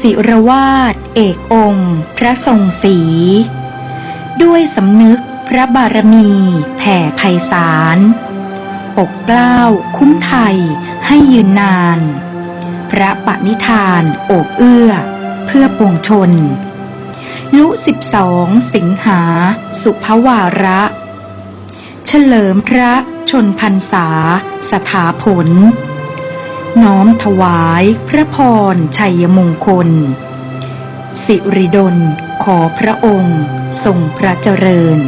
ศิรวาสเอกองค์ พระทรงศรีด้วยสำนึกพระบารมีแผ่ไพศาลปกเกล้าคุ้มไทยให้ยืนนาน พระปณิธานโอบเอื้อ เพื่อปวงชน ยุสิบสองสิงหา สุภวาระ เฉลิมพระชนพรรษา สถาผล น้อมถวายพระพรชัยมงคล สิริดลขอพระองค์ทรงพระเจริญ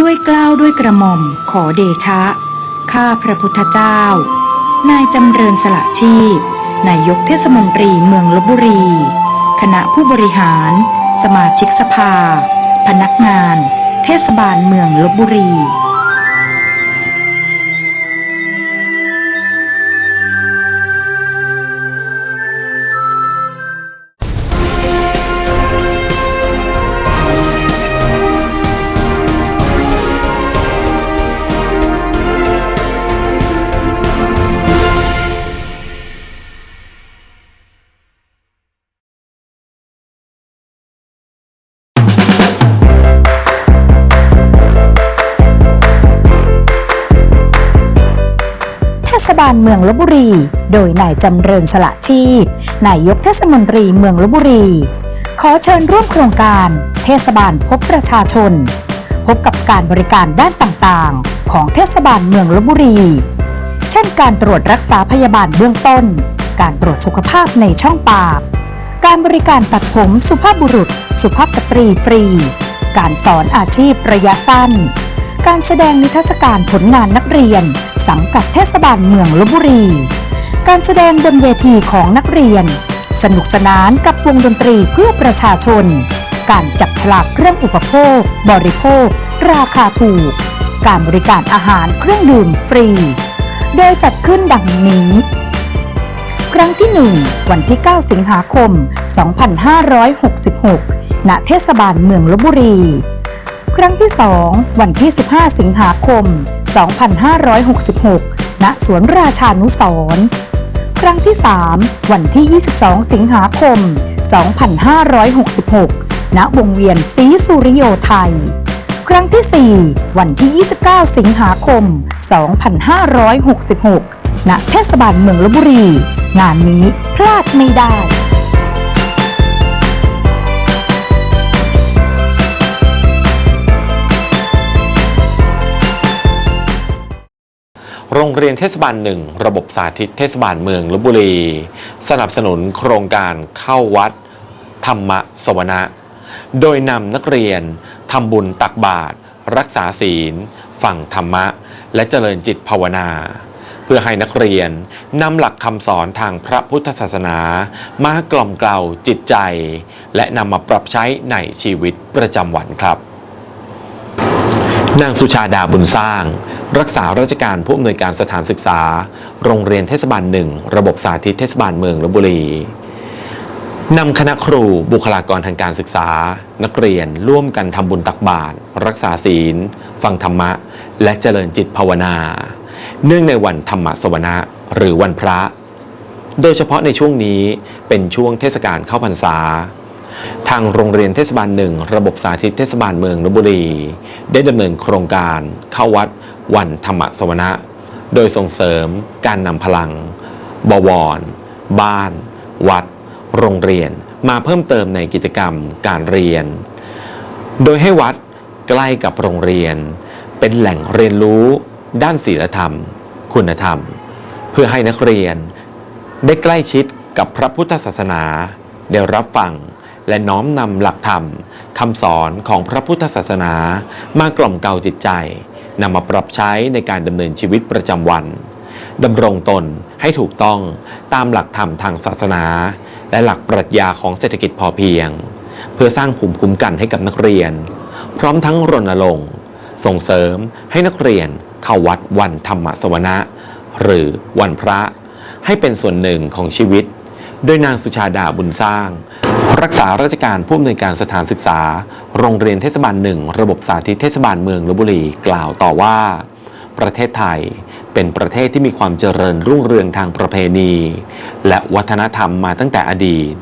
ด้วยกล้าวด้วยกระหม่อมขอเดชะ ข้าพระพุทธเจ้า นายจำเริญสละชีพ นายกเทศมนตรีเมืองลบบุรี คณะผู้บริหาร สมาชิกสภา พนักงาน เทศบาลเมืองลบบุรี เทศบาลเมืองลบบุรี โดยนายจำเริญสละชีพนายกเทศมนตรีเมืองลบบุรี ขอเชิญร่วมโครงการ เทศบาลพบประชาชน พบกับการบริการด้านต่างๆ ของเทศบาลเมืองลบบุรี เช่นการตรวจรักษาพยาบาลเบื้องต้น การตรวจสุขภาพในช่องปาก การบริการตัดผมสุภาพบุรุษ สุภาพสตรีฟรี การสอนอาชีพระยะสั้น การแสดงนิทรรศการผลงานนักเรียน สังกัดเทศบาลเมืองลบบุรี การแสดงบนเวทีของนักเรียน สนุกสนานกับวงดนตรีเพื่อประชาชน การจับฉลากเครื่องอุปโภค บริโภค ราคาถูก การบริการอาหารเครื่องดื่มฟรี โดยจัดขึ้นดังนี้ ครั้งที่ 1 วันที่ 9 สิงหาคม 2566 ณ เทศบาลเมืองลบบุรี รั้งที่ 2 วันที่ 15 สิงหาคม 2566 ณ สวนราชานุสร์ครั้งที่ 3 วันที่ 22 สิงหาคม 2566 ณ วงเวียนศรีสุริโยไทย ครั้งที่ 4 วันที่ 29 สิงหาคม 2566 ณ เทศบาลเมืองลบบุรี งานนี้พลาดไม่ได้ โรงเรียนเทศบาลหนึ่งระบบสาธิตเทศบาลเมืองลบบุรี สนับสนุนโครงการเข้าวัด ธรรมสวนะ โดยนำนักเรียนทำบุญตักบาตรรักษาศีล ฝั่งธรรมะ และเจริญจิตภาวนา เพื่อให้นักเรียนนำหลักคำสอนทางพระพุทธศาสนา มากล่อมเกลาจิตใจ และนำมาปรับใช้ในชีวิตประจำวันครับ นางสุชาดาบุญสร้าง รักษาราชการผู้อำนวยการสถานศึกษา โรงเรียนเทศบาลหนึ่งระบบสาธิตเทศบาลเมืองลบบุรีนำคณะครูบุคลากรทางการศึกษา นักเรียนร่วมกันทำบุญตักบาตรรักษาศีล ฟังธรรมะ และเจริญจิตภาวนา เนื่องในวันธรรมสวนะหรือวันพระ โดยเฉพาะในช่วงนี้เป็นช่วงเทศกาลเข้าพรรษา ทางโรงเรียนเทศบาลหนึ่งระบบสาธิตเทศบาลเมืองลบบุรี ได้ดำเนินโครงการเข้าวัดวันธรรมสวนะ โดยส่งเสริมการนำพลัง บวร บ้าน วัด โรงเรียนมาเพิ่มเติมในกิจกรรมการเรียน โดยให้วัดใกล้กับโรงเรียน เป็นแหล่งเรียนรู้ด้านศีลธรรม คุณธรรม เพื่อให้นักเรียนได้ใกล้ชิดกับพระพุทธศาสนา ได้รับฟัง และน้อมนำหลักธรรมคำสอนของพระพุทธศาสนามากล่อมเกลาจิตใจนำมาปรับใช้ในการดำเนินชีวิตประจำวันดำรงตนให้ถูกต้องตามหลักธรรมทางศาสนา และหลักปรัชญาของเศรษฐกิจพอเพียง เพื่อสร้างภูมิคุ้มกันให้กับนักเรียน พร้อมทั้งรณรงค์ส่งเสริมให้นักเรียนเข้าวัดวันธรรมสวนะ หรือวันพระให้เป็นส่วนหนึ่งของชีวิต โดยนางสุชาดาบุญสร้าง รักษาราชการผู้อำนวยการสถานศึกษา โรงเรียนเทศบาลหนึ่งระบบสาธิตเทศบาลเมืองลบบุรีกล่าวต่อว่า ประเทศไทยเป็นประเทศที่มีความเจริญรุ่งเรืองทางประเพณี และวัฒนธรรมมาตั้งแต่อดีต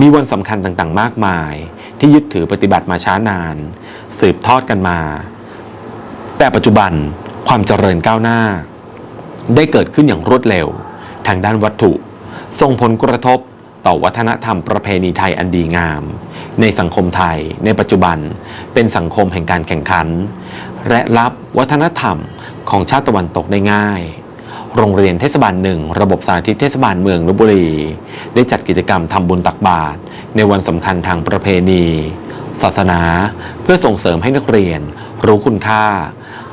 มีวันสำคัญต่างๆ มากมาย ที่ยึดถือปฏิบัติมาช้านาน สืบทอดกันมา แต่ปัจจุบันความเจริญก้าวหน้า ได้เกิดขึ้นอย่างรวดเร็ว ทางด้านวัตถุส่งผลกระทบ ต่อวัฒนธรรมประเพณีไทยอันดีงาม ในสังคมไทย ในปัจจุบันเป็นสังคมแห่งการแข่งขัน และรับวัฒนธรรมของชาติตะวันตกได้ง่าย โรงเรียนเทศบาลหนึ่งระบบสาธิตเทศบาลเมืองลบบุรี ได้จัดกิจกรรมทำบุญตักบาตรในวันสำคัญทางประเพณี ศาสนา เพื่อส่งเสริมให้นักเรียน รู้คุณค่า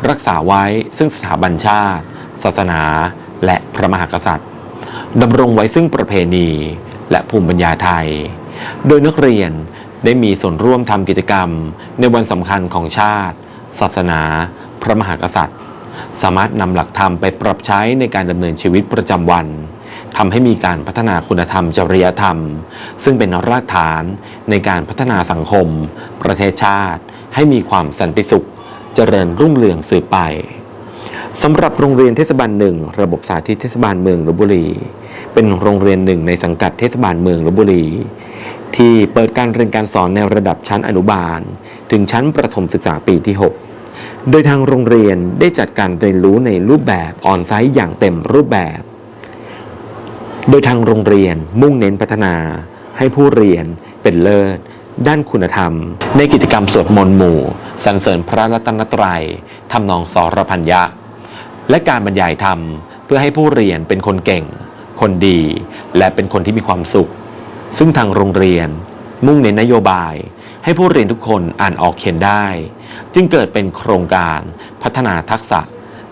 รักษาไว้ซึ่งสถาบันชาติ ศาสนา และพระมหากษัตริย์ดำรงไว้ซึ่งประเพณี และภูมิปัญญาไทย โดยนักเรียนได้มีส่วนร่วมทำกิจกรรม ในวันสำคัญของชาติ ศาสนา พระมหากษัตริย์ สามารถนำหลักธรรมไปปรับใช้ในการดำเนินชีวิตประจำวันทำให้มีการพัฒนาคุณธรรมจริยธรรม ซึ่งเป็นรากฐานในการพัฒนาสังคม ประเทศชาติ ให้มีความสันติสุข เจริญรุ่งเรืองสืบไป สำหรับโรงเรียนเทศบาลหนึ่งระบบสาธิตเทศบาลเมืองลบบุรี เป็นโรงเรียนหนึ่งในสังกัดเทศบาลเมืองลบบุรี ที่เปิดการเรียนการสอนในระดับชั้นอนุบาล ถึงชั้นประถมศึกษาปีที่ 6 โดยทางโรงเรียนได้จัดการเรียนรู้ในรูปแบบออนไซต์อย่างเต็มรูปแบบ โดยทางโรงเรียนมุ่งเน้นพัฒนา ให้ผู้เรียนเป็นเลิศด้านคุณธรรม ในกิจกรรมสวดมนต์หมู่สรรเสริญพระรัตนตรัยทำนองสรพัญญะ และการบรรยายธรรม เพื่อให้ผู้เรียนเป็นคนเก่ง คนดี และเป็นคนที่มีความสุข ซึ่งทางโรงเรียน มุ่งเน้นนโยบาย ให้ผู้เรียนทุกคนอ่านออกเขียนได้ จึงเกิดเป็นโครงการพัฒนาทักษะ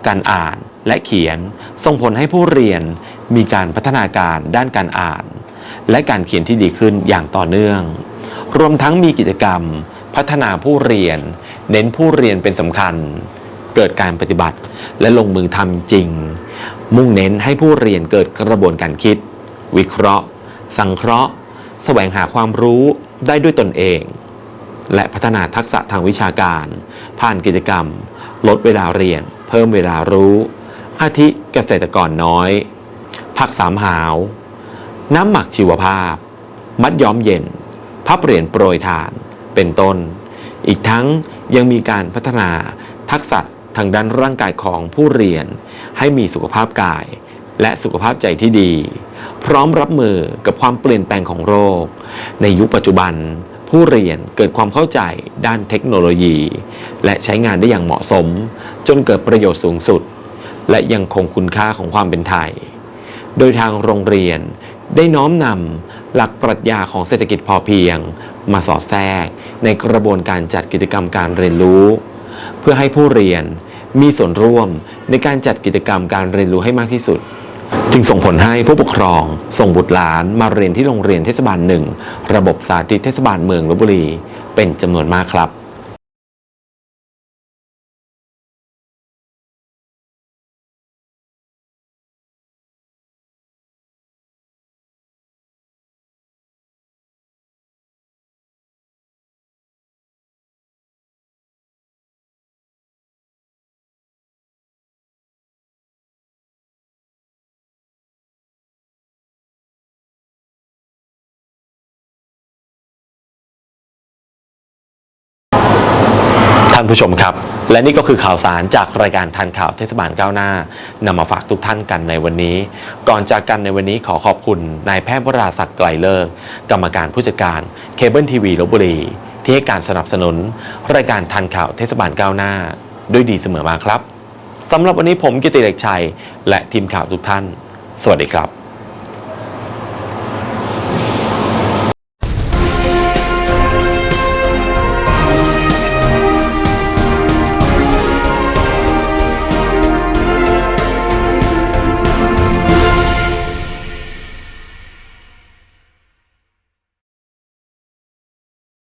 การอ่านและเขียน ส่งผลให้ผู้เรียนมีการพัฒนาการด้านการอ่าน และการเขียนที่ดีขึ้นอย่างต่อเนื่อง รวมทั้งมีกิจกรรม พัฒนาผู้เรียน เน้นผู้เรียนเป็นสำคัญ เกิดการปฏิบัติ และลงมือทำจริง มุ่งเน้นให้ผู้เรียนเกิดกระบวนการคิด วิเคราะห์ สังเคราะห์ แสวงหาความรู้ได้ด้วยตนเอง และพัฒนาทักษะทางวิชาการ ผ่านกิจกรรม ลดเวลาเรียน เพิ่มเวลารู้ อาทิเกษตรกรน้อยผักสามหาว น้ำหมักชีวภาพ มัดย้อมเย็น พับเหรียญโปรยทาน เป็นต้น อีกทั้งยังมีการพัฒนาทักษะ ทางด้านร่างกายของผู้เรียน ให้มีสุขภาพกาย และสุขภาพใจที่ดี พร้อมรับมือกับความเปลี่ยนแปลงของโรค ในยุคปัจจุบัน ผู้เรียนเกิดความเข้าใจด้านเทคโนโลยี และใช้งานได้อย่างเหมาะสม จนเกิดประโยชน์สูงสุด และยังคงคุณค่าของความเป็นไทย โดยทางโรงเรียนได้น้อมนำหลักปรัชญาของเศรษฐกิจพอเพียง มาสอดแทรกในกระบวนการจัดกิจกรรมการเรียนรู้ เพื่อให้ผู้เรียนมีส่วนร่วมในการจัดกิจกรรมการเรียนรู้ให้มากที่สุด จึงส่งผลให้ผู้ปกครอง ส่งบุตรหลานมาเรียนที่โรงเรียนเทศบาลหนึ่งระบบสาธิตเทศบาลเมืองลบบุรี เป็นจำนวนมากครับ ท่านผู้ชมครับ และนี่ก็คือข่าวสารจากรายการทันข่าวเทศบาลก้าวหน้านำมาฝากทุกท่านกันในวันนี้ ก่อนจากกันในวันนี้ขอขอบคุณนายแพทย์วราศักดิ์ไกลเลิกกรรมการผู้จัดการเคเบิลทีวีลบบุรี ที่ให้การสนับสนุน รายการทันข่าวเทศบาลก้าวหน้า ด้วยดีเสมอมาครับสำหรับวันนี้ผมกิติเด็กชัย และทีมข่าวทุกท่าน สวัสดีครับ